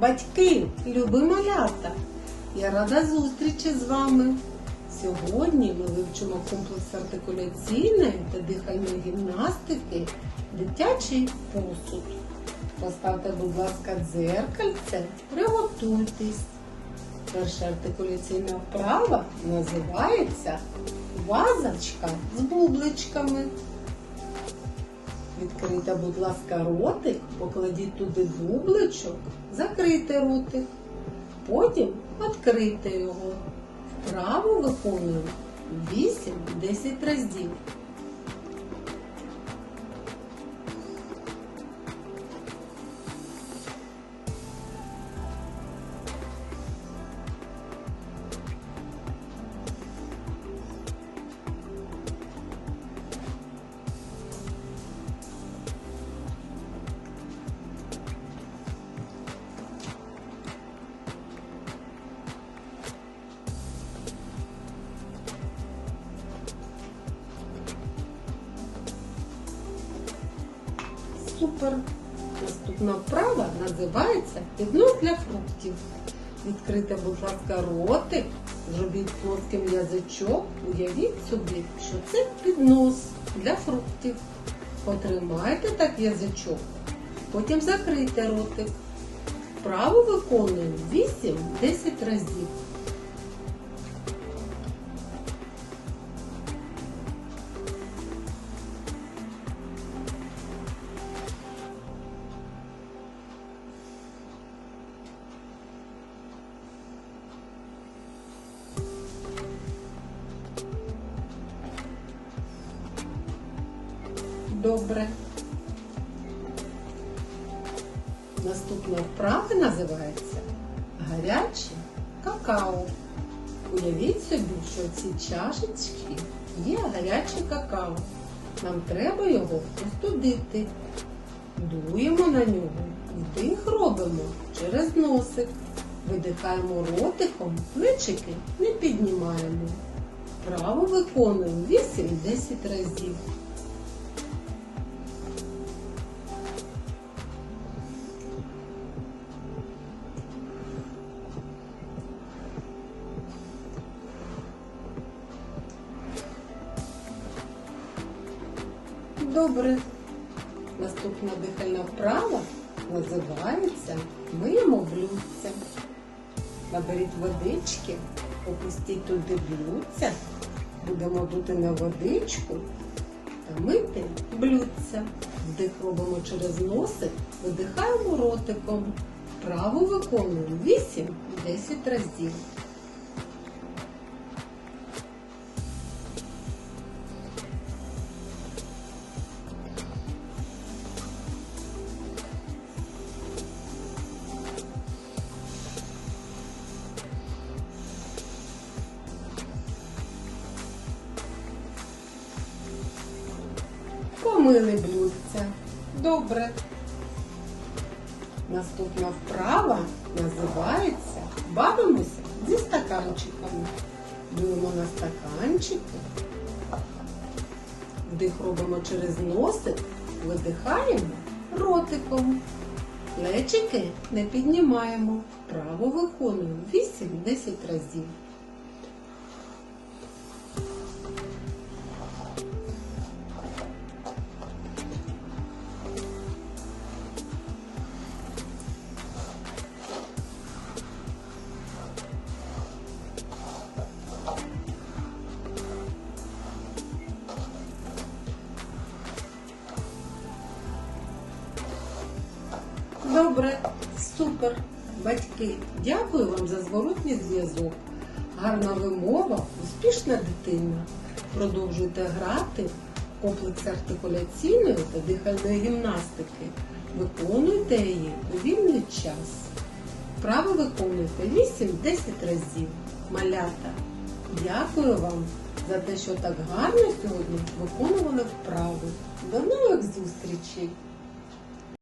батьки, любі малята! Я рада зустрічі з вами. Сьогодні ми вивчимо комплекс артикуляційної та дихальної гімнастики Дитячий посуд. Поставте, будь ласка, дзеркальце, приготуйтесь. Перша артикуляційна вправа називається вазочка з бубличками. Відкрийте, будь ласка, ротик, покладіть туди бубличок, закрийте ротик. Потім відкрийте його. Вправо виконуємо 8-10 разів. Супер! Наступна вправа називається піднос для фруктів. Відкрийте, будь ласка, ротик, зробіть плоским язичок, уявіть собі, що це піднос для фруктів. Потримайте так язичок, потім закрийте ротик. Вправу виконуємо 8-10 разів. Добре. Наступна вправа називається гаряче какао. Уявіть собі, що в цій чашечці є гаряче какао. Нам треба його остудити. Дуємо на нього. Вдих робимо через носик. Видихаємо ротиком, плечики не піднімаємо. Право виконуємо 8-10 разів. Добре. Наступна дихальна вправа називається Миємо блюдця. Наберіть водички, опустіть туди блюдця, будемо дути на водичку та мити блюдця. Вдих робимо через носик, видихаємо ротиком. Вправу виконуємо 8-10 разів. Помили блюдця. Добре. Наступна вправа називається Бавимося зі стаканчиками. Дуємо на стаканчику. Вдих робимо через носик, видихаємо ротиком. Плечики не піднімаємо. Вправо виконуємо 8-10 разів. Добре, супер. Батьки, дякую вам за зворотній зв'язок. Гарна вимова, успішна дитина. Продовжуйте грати в комплекс артикуляційної та дихальної гімнастики. Виконуйте її у вільний час. Вправи виконуйте 8-10 разів. Малята. Дякую вам за те, що так гарно сьогодні виконували вправи. До нових зустрічей!